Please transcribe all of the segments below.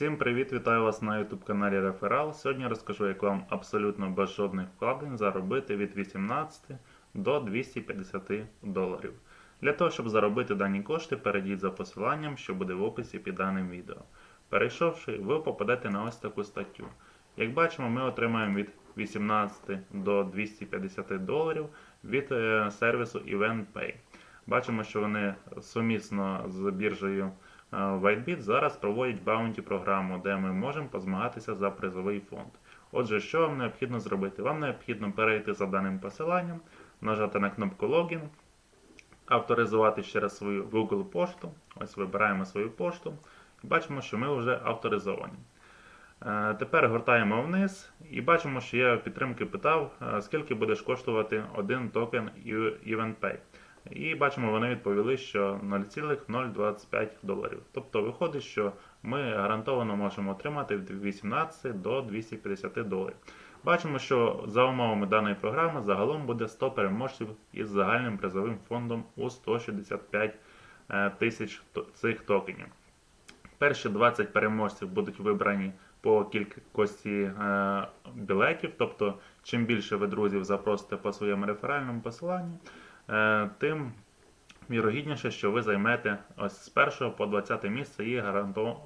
Всім привіт, вітаю вас на YouTube каналі Реферал. Сьогодні розкажу, як вам абсолютно без жодних вкладень заробити від 18 до 250 доларів. Для того, щоб заробити дані кошти, перейдіть за посиланням, що буде в описі під даним відео. Перейшовши, ви попадете на ось таку статтю. Як бачимо, ми отримаємо від 18 до 250 доларів від е, сервісу EventPay. Бачимо, що вони сумісно з біржею WhiteBit зараз проводять баунті програму, де ми можемо позмагатися за призовий фонд. Отже, що вам необхідно зробити? Вам необхідно перейти за даним посиланням, нажати на кнопку Логін, авторизувати через свою Google пошту. Ось вибираємо свою пошту і бачимо, що ми вже авторизовані. Е, Тепер гортаємо вниз і бачимо, що я підтримки питав, е, скільки буде коштувати один токен EventPay. І бачимо, вони відповіли, що 0,025 доларів. Тобто виходить, що ми гарантовано можемо отримати від 18 до 250 доларів. Бачимо, що за умовами даної програми загалом буде 100 переможців із загальним призовим фондом у 165 е, тисяч цих токенів. Перші 20 переможців будуть вибрані по кількості е, білетів. Тобто, чим більше ви друзів запросите по своєму реферальному посиланню, тим вірогідніше, що ви займете ось з 1 по 20 місце і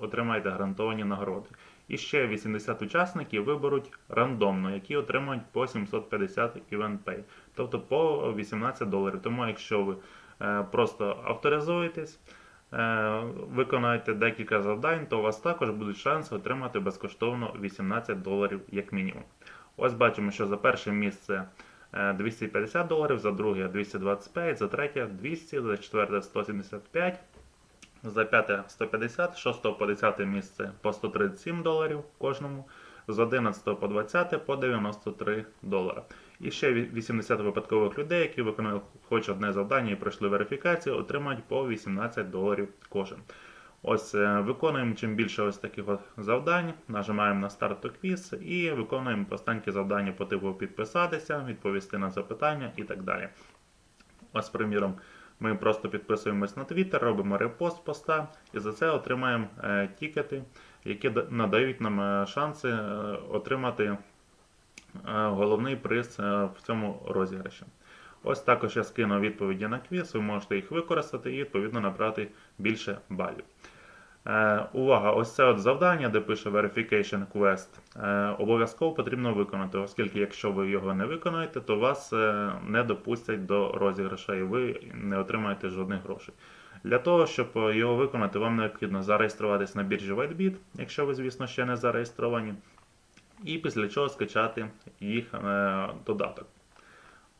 отримаєте гарантовані нагороди. І ще 80 учасників виберуть рандомно, які отримають по 750 EventPay, тобто по 18 доларів. Тому якщо ви е, просто авторизуєтесь, е, виконаєте декілька завдань, то у вас також будуть шанси отримати безкоштовно 18 доларів як мінімум. Ось бачимо, що за перше місце е, 250 доларів, за друге 225, за третє 200, за четверте 175, за п'яте 150, з 6 по 10 місце по 137 доларів кожному, з 11 по 20 по 93 долара. І ще 80 випадкових людей, які виконали хоч одне завдання і пройшли верифікацію, отримають по 18 доларів кожен. Ось е, виконуємо чим більше ось таких от завдань, нажимаємо на старт квіз і виконуємо останні завдання по типу підписатися, відповісти на запитання і так далі. Ось, приміром, ми просто підписуємось на Twitter, робимо репост поста і за це отримаємо е, тікети, які надають нам е, шанси отримати головний приз в цьому розіграші. Ось також я скину відповіді на квіз, ви можете їх використати і відповідно набрати більше балів. Е, увага, ось це от завдання, де пише Verification Quest, е, обов'язково потрібно виконати, оскільки якщо ви його не виконаєте, то вас е, не допустять до розіграша і ви не отримаєте жодних грошей. Для того, щоб його виконати, вам необхідно зареєструватись на біржі WhiteBit, якщо ви, звісно, ще не зареєстровані, і після чого скачати їх додаток.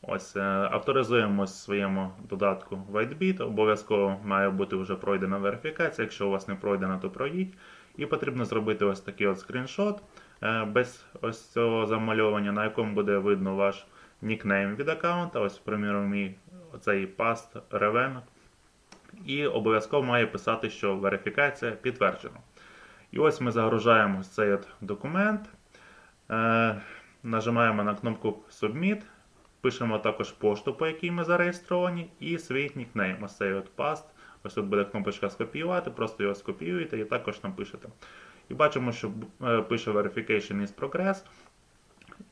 Ось, е, авторизуємось в своєму додатку WhiteBit. Обов'язково має бути вже пройдена верифікація. Якщо у вас не пройдена, то пройдіть. І потрібно зробити ось такий от скріншот е, без ось цього замальовування, на якому буде видно ваш нікнейм від аккаунта. Ось, приміром, мій оцей паст Reven. І обов'язково має писати, що верифікація підтверджена. І ось ми загружаємо цей от документ. Е, нажимаємо на кнопку Submit. Пишемо також пошту, по якій ми зареєстровані, і свій нікнейм. Ось паст. Ось тут буде кнопочка скопіювати, просто його скопіюєте і також напишете. І бачимо, що е, пише Verification is Progress.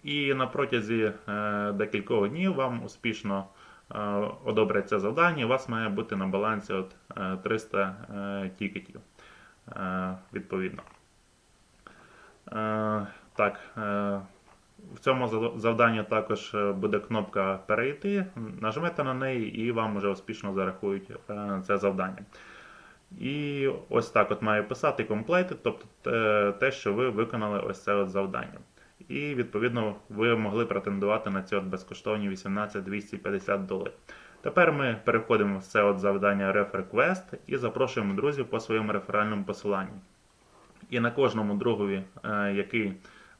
І на протязі е, декількох днів вам успішно е, одобрять це завдання. і У вас має бути на балансі от, е, 300 е, тікетів. Відповідно. Так, в цьому зав- завданні також е, буде кнопка Перейти. Нажмете на неї і вам вже успішно зарахують е, це завдання. І ось так от має писати completed, тобто те- те, що ви виконали ось це от завдання. І відповідно ви могли претендувати на ці от безкоштовні 18-250 доларів. Тепер ми переходимо в це от завдання Refer Quest і запрошуємо друзів по своєму реферальному посиланню. І на кожному другові, е, який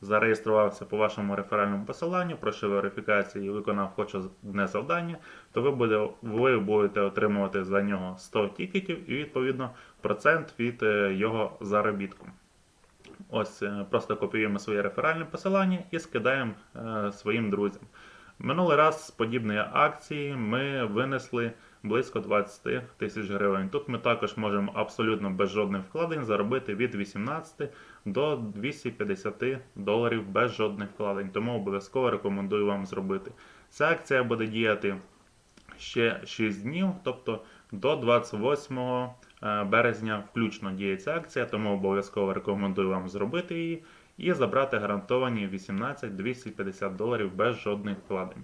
зареєструвався по вашому реферальному посиланню, пройшов верифікацію і виконав хоч одне завдання, то ви, буде, ви будете отримувати за нього 100 тікетів і відповідно процент від е, його заробітку. Ось е, просто копіюємо своє реферальне посилання і скидаємо е, своїм друзям. Минулий раз з подібної акції ми винесли близько 20 тисяч гривень. Тут ми також можемо абсолютно без жодних вкладень заробити від 18 до 250 доларів без жодних вкладень. Тому обов'язково рекомендую вам зробити. Ця акція буде діяти ще 6 днів, тобто до 28 е, березня включно діє ця акція, тому обов'язково рекомендую вам зробити її і забрати гарантовані 18-250 доларів без жодних вкладень.